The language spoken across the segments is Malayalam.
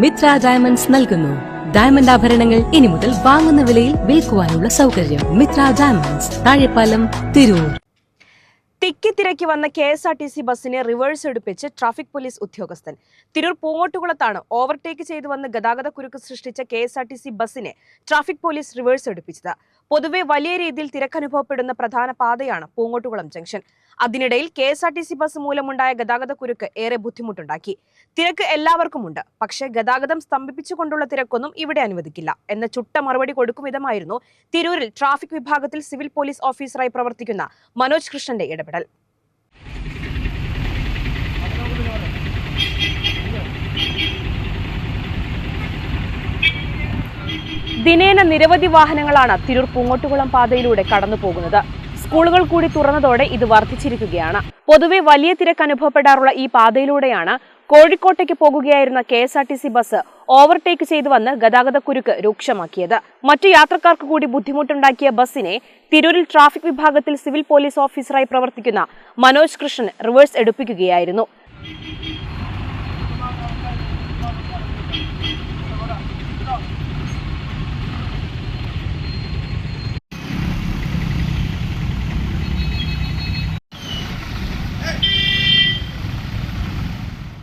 മിത്ര ഡയമണ്ട്സ് നൽകുന്നു. ഡയമണ്ട് ആഭരണങ്ങൾ ഇനി മുതൽ വാങ്ങുന്ന വിലയിൽ വിൽക്കുവാനുള്ള സൗകര്യം മിത്ര ഡയമണ്ട്സ് താഴെപ്പാലം തിരൂർ. തിക്കിത്തിരക്കി വന്ന K S R T C ബസ്സിനെ റിവേഴ്സ് എടുപ്പിച്ച് ട്രാഫിക് പോലീസ് ഉദ്യോഗസ്ഥൻ. തിരൂർ പൂങ്ങോട്ടുകുളത്താണ് ഓവർടേക്ക് ചെയ്തു വന്ന് ഗതാഗത കുരുക്ക് സൃഷ്ടിച്ച K S R T C ബസ്സിനെ ട്രാഫിക് പോലീസ് റിവേഴ്സ് എടുപ്പിച്ചത്. പൊതുവെ വലിയ രീതിയിൽ തിരക്കനുഭവപ്പെടുന്ന പ്രധാന പാതയാണ് പൂങ്ങോട്ടുകുളം ജംഗ്ഷൻ. അതിനിടയിൽ K S R T C bus മൂലമുണ്ടായ ഗതാഗത കുരുക്ക് ഏറെ ബുദ്ധിമുട്ടുണ്ടാക്കി. തിരക്ക് എല്ലാവർക്കുമുണ്ട്. പക്ഷേ ഗതാഗതം സ്തംഭിപ്പിച്ചുകൊണ്ടുള്ള തിരക്കൊന്നും ഇവിടെ അനുവദിക്കില്ല. എന്ന ചുട്ട മറുപടി കൊടുക്കും വിധമായിരുന്നു തിരൂരിൽ ട്രാഫിക് വിഭാഗത്തിൽ സിവിൽ പോലീസ് ഓഫീസറായി പ്രവർത്തിക്കുന്ന മനോജ് കൃഷ്ണന്റെ ഇടപെടൽ. ദിനേന നിരവധി വാഹനങ്ങളാണ് തിരൂർ പൂങ്ങോട്ടുകുളം പാതയിലൂടെ കടന്നു പോകുന്നത് സ്കൂളുകൾ കൂടി തുറന്നതോടെ ഇത് വർദ്ധിച്ചിരിക്കുകയാണ്. പൊതുവെ വലിയ തിരക്ക് അനുഭവപ്പെടാറുള്ള ഈ പാതയിലൂടെയാണ് കോഴിക്കോട്ടേക്ക് പോകുകയായിരുന്ന K S R T C bus overtake ചെയ്തു വന്ന് ഗതാഗത കുരുക്ക് രൂക്ഷമാക്കിയത്. മറ്റു യാത്രക്കാർക്ക് കൂടി ബുദ്ധിമുട്ടുണ്ടാക്കിയ ബസ്സിനെ തിരൂരിൽ ട്രാഫിക് വിഭാഗത്തിൽ സിവിൽ പോലീസ് ഓഫീസറായി പ്രവർത്തിക്കുന്ന മനോജ് കൃഷ്ണൻ റിവേഴ്സ് എടുപ്പിക്കുകയായിരുന്നു.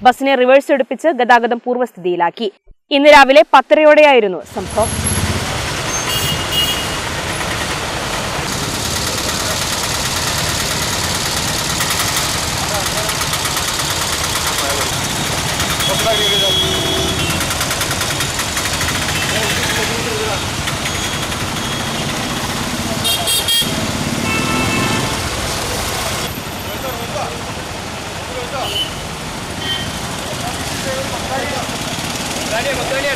ബസിനെ റിവേഴ്സ് എടുപ്പിച്ച് ഗതാഗതം പൂർവസ്ഥിതിയിലാക്കി ഇന്ന് രാവിലെ പത്തരയോടെയായിരുന്നു സംഭവം Thank you. ಗಾಡಿ ಗೊತ್ತಾಗಲಿ